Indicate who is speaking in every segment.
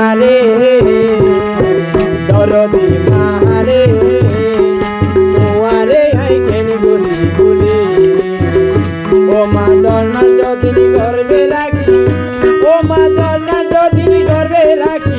Speaker 1: মারে দরদি মারে তোমারে আই কেন বলি। গুলি ও মা দর্না যদিনী গর্বে রাখি। ও মা দর্না যদিনী গর্বে রাখি।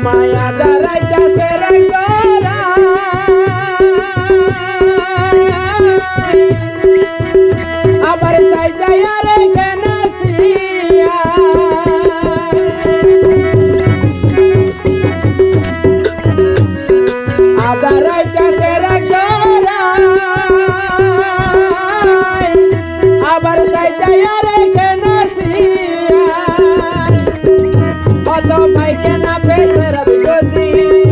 Speaker 1: তোমায় আদারাইতা সেরাই আবার সাইতাই আরে কেন আদারাইতা সেরাই আবার সাইতাই दी